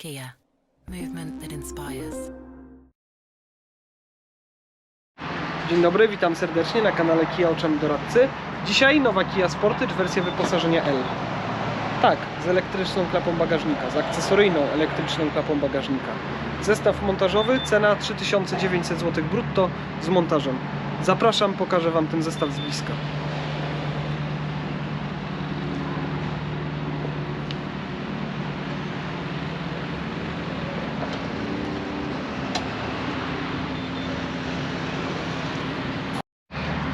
Kia. Movement that inspires. Dzień dobry, witam serdecznie na kanale Kia Oczami Doradcy. Dzisiaj nowa Kia Sportage, wersja wyposażenia L. Tak, z elektryczną klapą bagażnika, z akcesoryjną elektryczną klapą bagażnika. Zestaw montażowy, cena 3900 zł brutto z montażem. Zapraszam, pokażę Wam ten zestaw z bliska.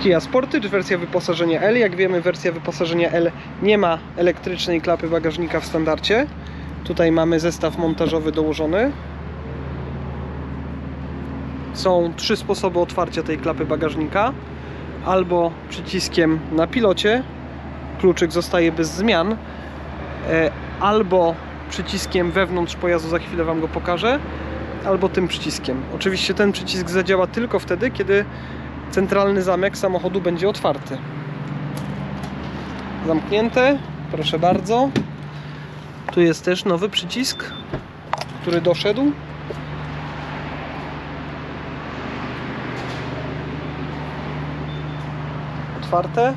Kia Sportage, wersja wyposażenia L. Jak wiemy, wersja wyposażenia L nie ma elektrycznej klapy bagażnika w standardzie. Tutaj mamy zestaw montażowy dołożony. Są trzy sposoby otwarcia tej klapy bagażnika. Albo przyciskiem na pilocie, kluczyk zostaje bez zmian, e, albo przyciskiem wewnątrz pojazdu, za chwilę Wam go pokażę, albo tym przyciskiem. Oczywiście ten przycisk zadziała tylko wtedy, kiedy centralny zamek samochodu będzie otwarty. Zamknięte, proszę bardzo. Tu jest też nowy przycisk, który doszedł. Otwarte.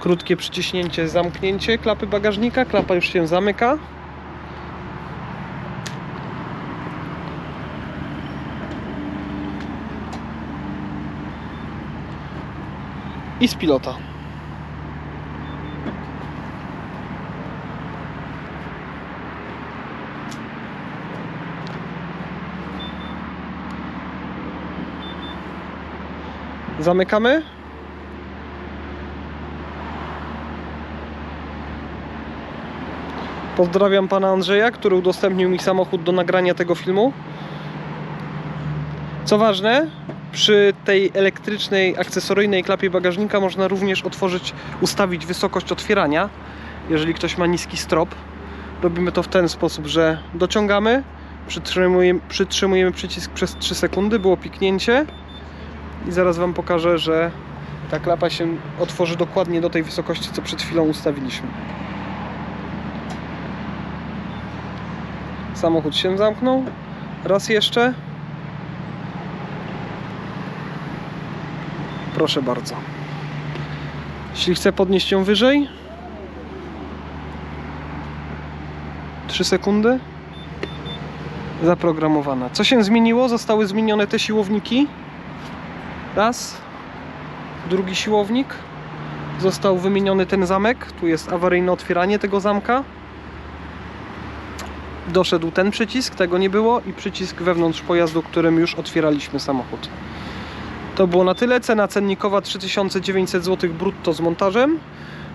Krótkie przyciśnięcie, zamknięcie klapy bagażnika. Klapa już się zamyka. I z pilota. Zamykamy. Pozdrawiam pana Andrzeja, który udostępnił mi samochód do nagrania tego filmu. Co ważne, przy tej elektrycznej, akcesoryjnej klapie bagażnika można również otworzyć, ustawić wysokość otwierania, jeżeli ktoś ma niski strop. Robimy to w ten sposób, że dociągamy, przytrzymujemy, przytrzymujemy przycisk przez 3 sekundy, było piknięcie i zaraz Wam pokażę, że ta klapa się otworzy dokładnie do tej wysokości, co przed chwilą ustawiliśmy. Samochód się zamknął. Raz jeszcze. Proszę bardzo. Jeśli chcę podnieść ją wyżej, 3 sekundy. Zaprogramowana. Co się zmieniło? Zostały zmienione te siłowniki. Raz. Drugi siłownik. Został wymieniony ten zamek. Tu jest awaryjne otwieranie tego zamka. Doszedł ten przycisk, tego nie było, i przycisk wewnątrz pojazdu, którym już otwieraliśmy samochód. To było na tyle. Cena cennikowa 3900 zł brutto z montażem.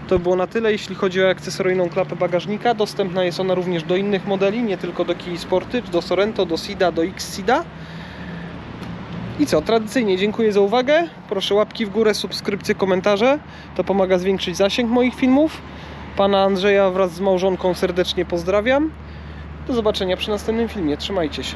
To było na tyle, jeśli chodzi o akcesoryjną klapę bagażnika. Dostępna jest ona również do innych modeli, nie tylko do Kii Sportage, do Sorento, do Sida, do X-Sida. I co, tradycyjnie dziękuję za uwagę. Proszę łapki w górę, subskrypcje, komentarze. To pomaga zwiększyć zasięg moich filmów. Pana Andrzeja wraz z małżonką serdecznie pozdrawiam. Do zobaczenia przy następnym filmie. Trzymajcie się.